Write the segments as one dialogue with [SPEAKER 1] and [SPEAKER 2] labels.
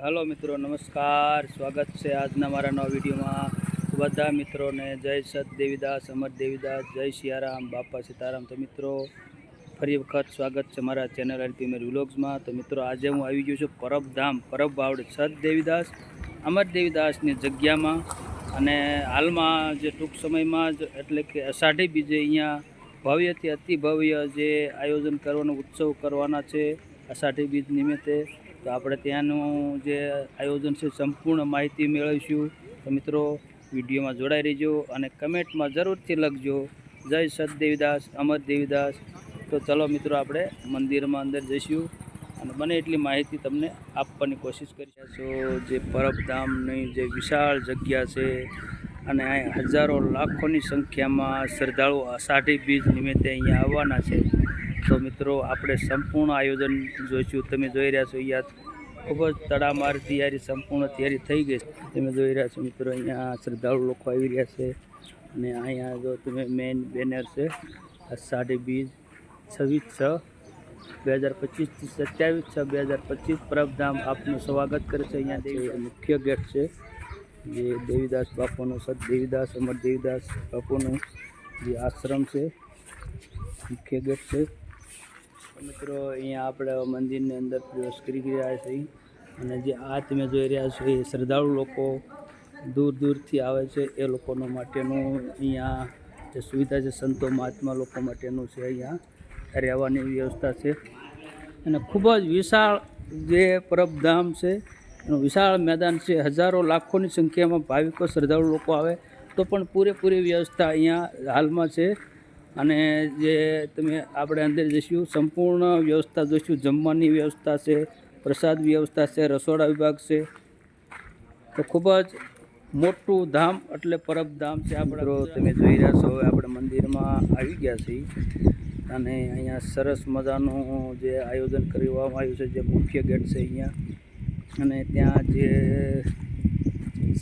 [SPEAKER 1] હાલો મિત્રો, નમસ્કાર. સ્વાગત છે આજના મારા નવા વિડીયોમાં. બધા મિત્રોને જય સત દેવીદાસ અમર દેવીદાસ, જય સિયારામ, બાપા સીતારામ. તો મિત્રો, ફરી વખત સ્વાગત છે મારા ચેનલ એલપી મેર વ્લોગ્સમાં. તો મિત્રો, આજે હું આવી ગયો છું પરબધામ પરબ ભાવડ સત દેવીદાસ અમર દેવીદાસની જગ્યામાં. અને હાલમાં જે ટૂંક સમયમાં જ, એટલે કે અષાઢી બીજે અહીંયા ભવ્યથી અતિ ભવ્ય જે આયોજન કરવાનો, ઉત્સવ કરવાના છે અષાઢી બીજ નિમિત્તે. તો આપણે ત્યાંનું જે આયોજન છે, સંપૂર્ણ માહિતી મેળવીશું. તો મિત્રો, વિડીયોમાં જોડાઈ રહેજો અને કમેન્ટમાં જરૂરથી લખજો. જય સત દેવીદાસ અમર દેવીદાસ. તો ચલો મિત્રો, આપણે મંદિરમાં અંદર જઈશું અને બને એટલી માહિતી તમને આપવાની કોશિશ કરી છો જે પરબધામની જે વિશાળ જગ્યા છે અને અહીં હજારો લાખોની સંખ્યામાં શ્રદ્ધાળુ અષાઢી બીજ નિમિત્તે અહીંયા આવવાના છે. તો મિત્રો આપણે સંપૂર્ણ આયોજન જોઈશું. તમે જોઈ રહ્યા છો અહીંયા ખૂબ જ તડામાર તૈયારી સંપૂર્ણ તૈયારી થઈ ગઈ છે. તમે જોઈ રહ્યા છો મિત્રો અહીંયા શ્રદ્ધાળુ લોકો આવી રહ્યા છે. અને અહીંયા જો તમે મેઇન બેનર છે સાડી બીજ છવ્વીસ છ બે હજાર પચીસથી સત્યાવીસ છ બે હજાર પચીસ પ્રભધામ આપનું સ્વાગત કરે છે અહીંયા દેવી. મુખ્ય ગેટ છે જે દેવીદાસ બાપુનો સત દેવીદાસ અમર દેવીદાસ બાપુનું જે આશ્રમ છે મુખ્ય ગેટ છે. મિત્રો, અહીંયા આપણે મંદિરની અંદર પ્રવેશ કરી રહ્યા છીએ. અને જે આ તમે જોઈ રહ્યા છો, એ શ્રદ્ધાળુ લોકો દૂર દૂરથી આવે છે. એ લોકોનો માટેનું અહીંયા જે સુવિધા છે, સંતો મહાત્મા લોકો માટેનું છે અહીંયા રહેવાની વ્યવસ્થા છે. અને ખૂબ જ વિશાળ જે પરબધામ છે, એનું વિશાળ મેદાન છે. હજારો લાખોની સંખ્યામાં ભાવિકો, શ્રદ્ધાળુ લોકો આવે. તો પણ પૂરેપૂરી વ્યવસ્થા અહીંયા હાલમાં છે. અને જે તમે આપણે અંદર જઈશું સંપૂર્ણ વ્યવસ્થા જોઈશું. જમવાની વ્યવસ્થા છે પ્રસાદ વ્યવસ્થા છે રસોડા વિભાગ છે. તો ખૂબ જ મોટું ધામ એટલે પરબધામ છે આપણે તમે જોઈ રહ્યા છો હવે આપણે મંદિરમાં આવી ગયા છીએ. અને અહીંયા સરસ મજાનું જે આયોજન કરવામાં આવ્યું છે જે મુખ્ય ગેટ છે અહીંયા. અને ત્યાં જે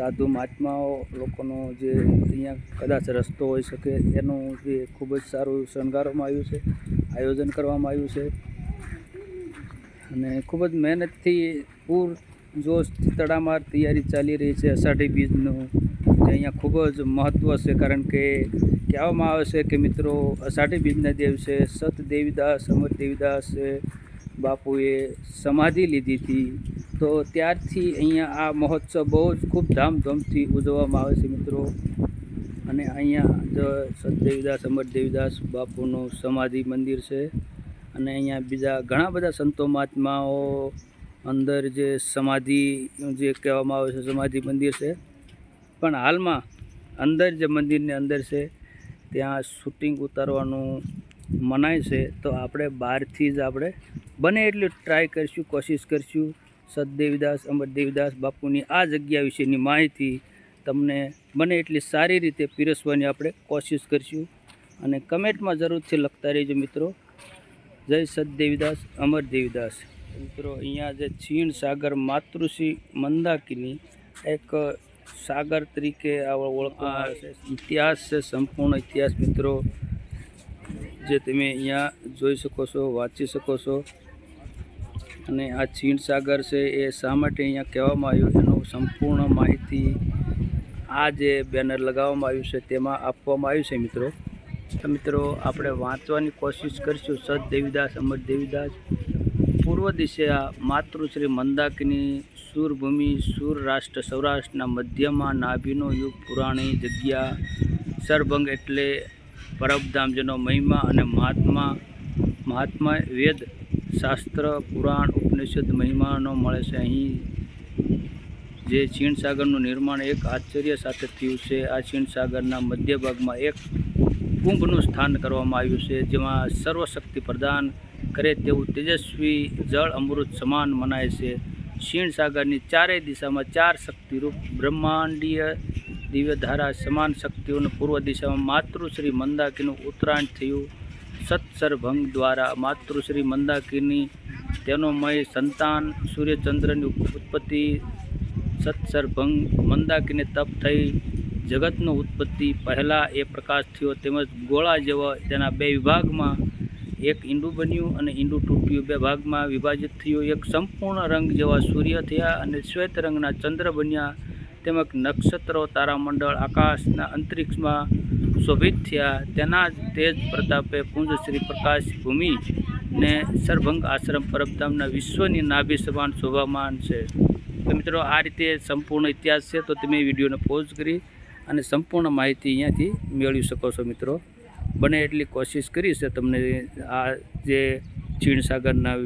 [SPEAKER 1] સાધુ મહાત્માઓ લોકોનો જે અહીંયા કદાચ રસ્તો હોઈ શકે, એનું જે ખૂબ જ સારું શણગારવામાં આવ્યું છે, આયોજન કરવામાં આવ્યું છે. અને ખૂબ જ મહેનતથી પૂર જોશ તડામાર તૈયારી ચાલી રહી છે અષાઢી બીજનું, જે અહીંયા ખૂબ જ મહત્ત્વ છે. કારણ કે કહેવામાં આવે છે કે મિત્રો, અષાઢી બીજના દેવ છે સત દેવીદાસ અમર દેવીદાસે બાપુએ સમાધિ લીધી હતી. તો ત્યારથી અહીંયા આ મહોત્સવ બહુ જ ખૂબ ધામધૂમથી ઉજવવામાં આવે છે મિત્રો. અને અહીંયા જો સતદેવીદાસ અમર દેવીદાસ બાપુનું સમાધિ મંદિર છે. અને અહીંયા બીજા ઘણા બધા સંતો મહાત્માઓ અંદર જે સમાધિ, જે કહેવામાં આવે છે, સમાધિ મંદિર છે. પણ હાલમાં અંદર જે મંદિરની અંદર છે, ત્યાં શૂટિંગ ઉતારવાનું મનાય છે. તો આપણે બહારથી જ આપણે બને એટલું ટ્રાય કરીશું, કોશિશ કરીશું. સદદેવીદાસ અમરદેવીદાસ બાપુની આ જગ્યા વિશેની માહિતી તમને બને એટલી સારી રીતે પીરસવાની આપણે કોશિશ કરીશું. અને કમેન્ટમાં જરૂરથી લખતા રહેજો મિત્રો. જય સદદેવીદાસ અમરદેવીદાસ મિત્રો, અહીંયા જે છીણ સાગર માતૃશ્રી મંદાકીની એક સાગર તરીકે આવે ઇતિહાસ છે, સંપૂર્ણ ઇતિહાસ મિત્રો. જે તમે અહીંયા જોઈ શકો છો, વાંચી શકો છો. અને આ સાગર છે એ શા માટે અહીંયા કહેવામાં આવ્યું એનું સંપૂર્ણ માહિતી આ જે બેનર લગાવવામાં આવ્યું છે તેમાં આપવામાં આવ્યું છે મિત્રો. મિત્રો, આપણે વાંચવાની કોશિશ કરીશું. સત દેવીદાસ, અમર દેવીદાસ. પૂર્વ દિશા માતૃશ્રી મંદાકિની સૂરભૂમિ સૂર રાષ્ટ્ર સૌરાષ્ટ્રના મધ્યમાં નાભીનો યુગ, પુરાણી જગ્યા સરભંગ એટલે પરબધામ જેનો મહિમા અને મહાત્મા મહાત્મા વેદ શાસ્ત્ર, પુરાણ, ઉપનિષદ, મહિમાનો મળે છે. અહીં જે છીણસાગરનું નિર્માણ એક આશ્ચર્ય સાથે થયું છે. આ છીણસાગરના મધ્ય ભાગમાં એક કુંભનું સ્થાન કરવામાં આવ્યું છે, જેમાં સર્વશક્તિ પ્રદાન કરે તેવું તેજસ્વી જળ અમૃત સમાન મનાય છે. ક્ષીણસાગરની ચારેય દિશામાં ચાર શક્તિરૂપ બ્રહ્માંડીય દિવ્યધારા સમાન શક્તિઓનું પૂર્વ દિશામાં માતૃશ્રી મંદાકીનું ઉત્તરાયણ થયું. સત્સરભંગ દ્વારા માતૃશ્રી મંદાકિની તેનો મય સંતાન સૂર્યચંદ્રની ઉત્પત્તિ સત્સરભંગ મંદાકીને તપ થઈ જગતનો ઉત્પત્તિ પહેલાં એ પ્રકાશ થયો તેમજ ગોળા જેવા તેના બે વિભાગમાં એક ઈંડું બન્યું અને ઈંડું તૂટ્યું. બે ભાગમાં વિભાજિત થયું. એક સંપૂર્ણ રંગ જેવા સૂર્ય થયા અને શ્વેત રંગના ચંદ્ર બન્યા. તેમજ નક્ષત્રો, તારામંડળ, આકાશના અંતરિક્ષમાં શોભિત થયા. તેના તેજ પ્રતાપે પુંજ શ્રી પ્રકાશ ભૂમિ ને સરભંગ આશ્રમ પરબધામના વિશ્વની નાભી સમાન શોભામાન છે. તો મિત્રો, આ રીતે સંપૂર્ણ ઇતિહાસ છે, તો તમે વિડીયોને પોઝ કરી અને સંપૂર્ણ માહિતી અહીંયાથી મેળવી શકો છો મિત્રો. બને એટલી કોશિશ કરી છે તમને આ જે ક્ષીણસાગરના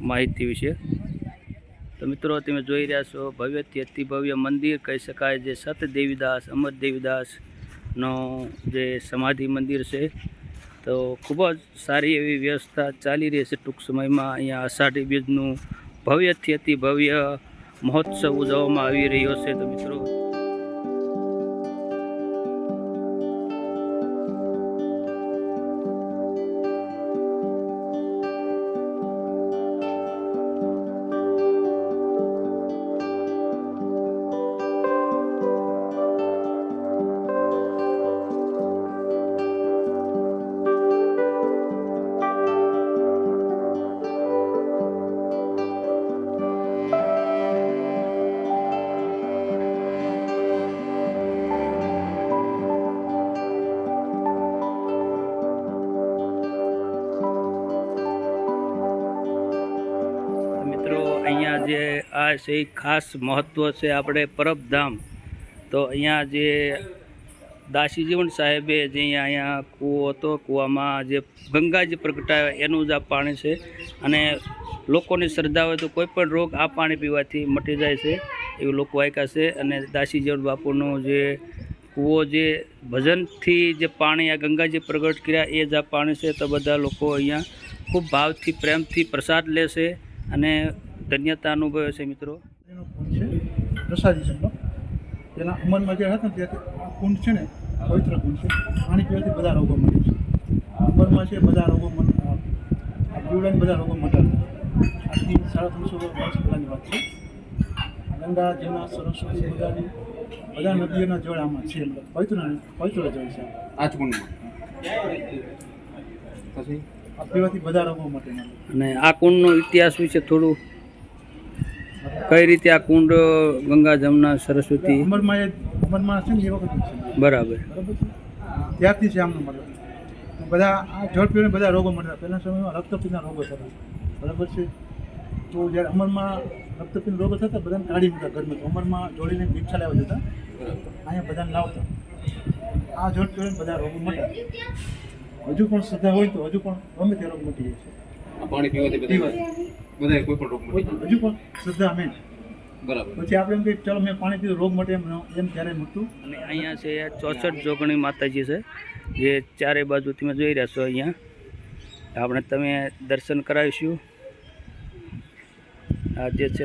[SPEAKER 1] માહિતી વિશે. તો મિત્રો, તમે જોઈ રહ્યા છો, ભવ્યથી અતિ ભવ્ય મંદિર કહી શકાય, જે સત દેવીદાસ અમર દેવીદાસનો જે સમાધિ મંદિર છે, તો ખૂબ જ સારી એવી વ્યવસ્થા ચાલી રહી છે ટૂંક સમયમાં. અહીંયા અષાઢી બીજનું ભવ્યથી અતિ ભવ્ય મહોત્સવ ઉજવવામાં આવી રહ્યો છે. તો મિત્રો જે આ છે ખાસ મહત્ત્વ છે આપણે પરબધામ. તો અહીંયા જે દાસીજીવન સાહેબે જે અહીંયા અહીંયા કૂવો હતો, કૂવામાં જે ગંગાજી પ્રગટાવે એનું જ આ પાણી છે. અને લોકોની શ્રદ્ધા હોય તો કોઈ પણ રોગ આ પાણી પીવાથી મટી જાય છે એવું લોકો વાયકા છે. અને દાસીજીવન બાપુનું જે કૂવો જે ભજનથી જે પાણી આ ગંગાજી પ્રગટ કર્યા એ જ આ પાણી છે. તો બધા લોકો અહીંયા ખૂબ ભાવથી, પ્રેમથી પ્રસાદ લેશે અને ધન્યતા અનુભવે છે મિત્રો.
[SPEAKER 2] એનો કુંડ છે પ્રસાદી જન્મ તેના અમલમાં જે હતા ને ત્યાંથી આ કુંડ છે ને પવિત્ર કુંડ છે પાણી પીવાથી બધા રોગો મળે છે. અમલમાં છે બધા રોગો મન આ જીવડાને બધા રોગો મટાડે આજથી સાડા ત્રણસો વર્ષ પહેલાંની વાત છે. ગંગા જમના સરસ્વતી બધાની બધા નદીઓના જળ આમાં છે. પવિત્ર પવિત્ર જળ છે.
[SPEAKER 3] આજકુંડમાં પછી
[SPEAKER 2] આ પીવાથી બધા રોગો મટે.
[SPEAKER 1] અને આ કુંડનો ઇતિહાસ વિશે થોડું કઈ રીતે આ કુંડ ગંગા જમના સરસ્વતી?
[SPEAKER 2] અમરમાં એ છે ને એ વખત છે.
[SPEAKER 1] બરાબર.
[SPEAKER 2] બરાબર છે? ત્યારથી છે આમનો મતલબ. બધા આ જળ પીવાને બધા રોગો મળતા. પહેલા સમયમાં રક્તપિતના રોગો થતા. બરાબર છે? તો જ્યારે અમરમાં રક્તપિત રોગો થતા બધાને કાઢી મૂકતા ઘરમાં. તો અમરમાં જોડીને દીક્ષા લેવા જતા. અહીંયા બધાને લાવતા. આ જળ પીવાને બધા રોગો મળતા. હજુ પણ શ્રદ્ધા હોય તો હજુ પણ ગમે તે રોગ મટી જાય છે.
[SPEAKER 3] આ પાણી પીવાથી. બધા બધાય કોઈ પણ રોગ મટે
[SPEAKER 2] હજુ પણ શ્રદ્ધા મેં
[SPEAKER 3] બરાબર.
[SPEAKER 2] પછી આપણે એમ કે ચલો મેં પાણી પીધું રોગ મટે એમ એમ ક્યારેય મટતું.
[SPEAKER 1] અને અહીંયા છે ચોસઠ જોગણી માતાજી છે જે ચારે બાજુ તમે જોઈ રહ્યા છો અહીંયા. આપણે તમે દર્શન કરાવીશું. આ જે છે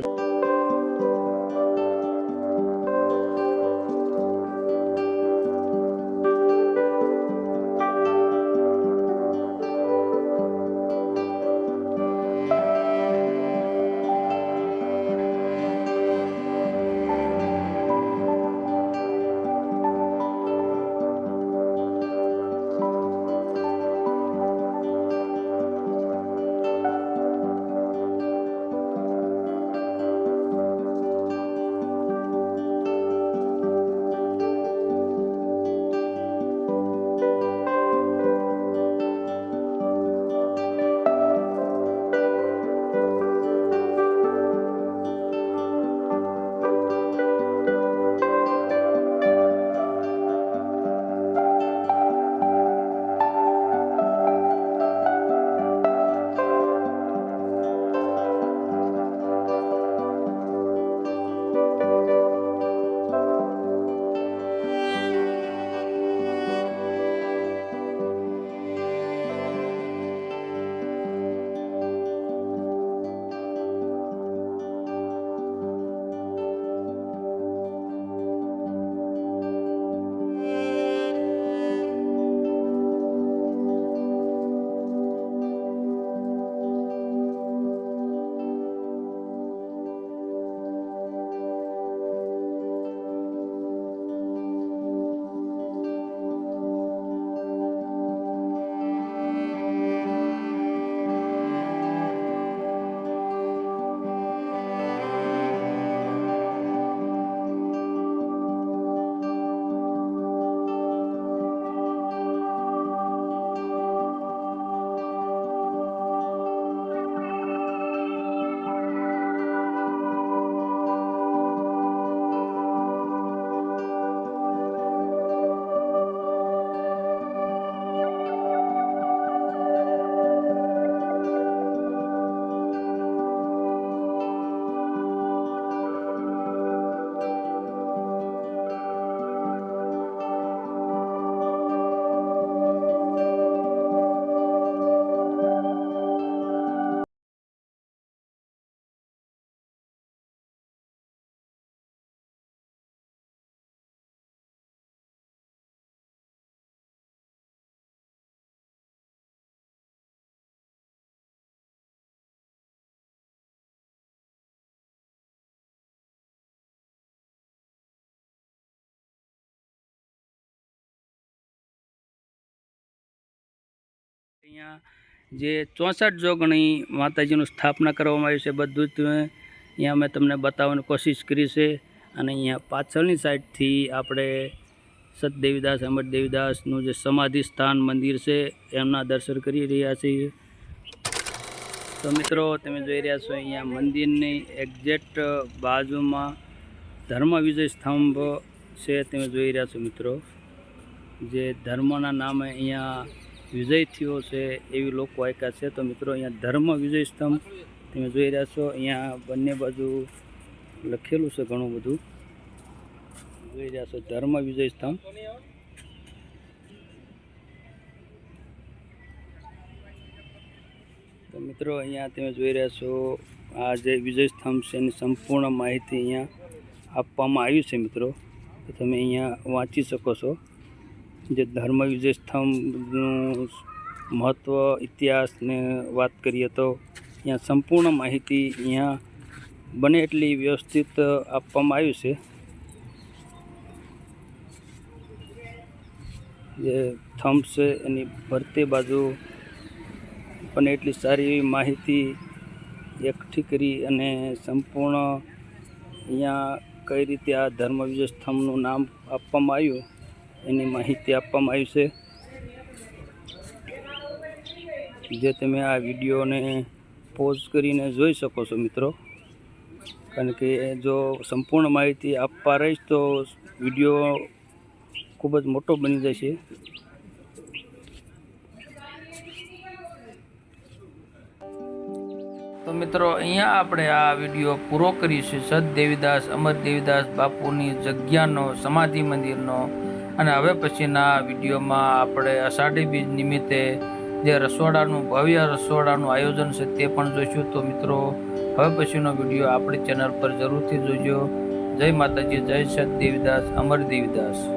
[SPEAKER 1] અહીંયા જે ચોસઠ જોગણી માતાજીનું સ્થાપના કરવામાં આવ્યું છે, બધું જ અહીંયા મેં તમને બતાવવાની કોશિશ કરી છે. અને અહીંયા પાછળની સાઈડથી આપણે સતદેવીદાસ અમર દેવીદાસનું જે સમાધિ સ્થાન મંદિર છે, એમના દર્શન કરી રહ્યા છીએ. તો મિત્રો, તમે જોઈ રહ્યા છો અહીંયા મંદિરની એક્ઝેક્ટ બાજુમાં ધર્મ વિજય સ્તંભ છે, તમે જોઈ રહ્યા છો મિત્રો. જે ધર્મના નામે અહીંયા વિજય થયો છે એવી લોકો આયકા છે. તો મિત્રો, અહીંયા ધર્મ વિજય સ્તંભ, તમે જોઈ રહ્યા છો, અહીંયા બંને બાજુ લખેલું છે ઘણું બધું. જોઈ રહ્યા છો, ધર્મ વિજય સ્તંભ. તો મિત્રો, અહીંયા તમે જોઈ રહ્યા છો, આ જે વિજય સ્તંભ છે, એની સંપૂર્ણ માહિતી અહીંયા આપવામાં આવી છે મિત્રો. તો તમે અહીંયા વાંચી શકો છો. જે ધર્મ વિજય સ્તંભનું મહત્ત્વ ઇતિહાસને વાત કરીએ તો અહીંયા સંપૂર્ણ માહિતી અહીંયા બને એટલી વ્યવસ્થિત આપવામાં આવ્યું છે. જે થંભ છે એની ફરતે બાજુ બને એટલી સારી એવી માહિતી એકઠી કરી અને સંપૂર્ણ અહીંયા કઈ રીતે આ ધર્મ વિજય સ્તંભનું નામ આપવામાં આવ્યું. એની માહિતી આપવામાં આવી છે. જે તમે આ વિડીયોને પોઝ કરીને જોઈ શકો છો મિત્રો. કારણ કે જો સંપૂર્ણ માહિતી આપવા રહીશ તો વીડિયો ખૂબ જ મોટો બની જશે. તો મિત્રો, અહીંયા આપણે આ વીડિયો પૂરો કરીશું. સદ દેવીદાસ, અમર દેવીદાસ બાપુની જગ્યાનો, સમાધિ મંદિરનો અને હવે પછીના વિડીયોમાં આપણે અષાઢી બીજ નિમિત્તે જે રસોડાનું, ભવ્ય રસોડાનું આયોજન છે તે પણ જોઈશું. તો મિત્રો, હવે પછીનો વીડિયો આપણી ચેનલ પર જરૂરથી જોજો. જય માતાજી, જય સત દેવીદાસ, અમર દેવીદાસ.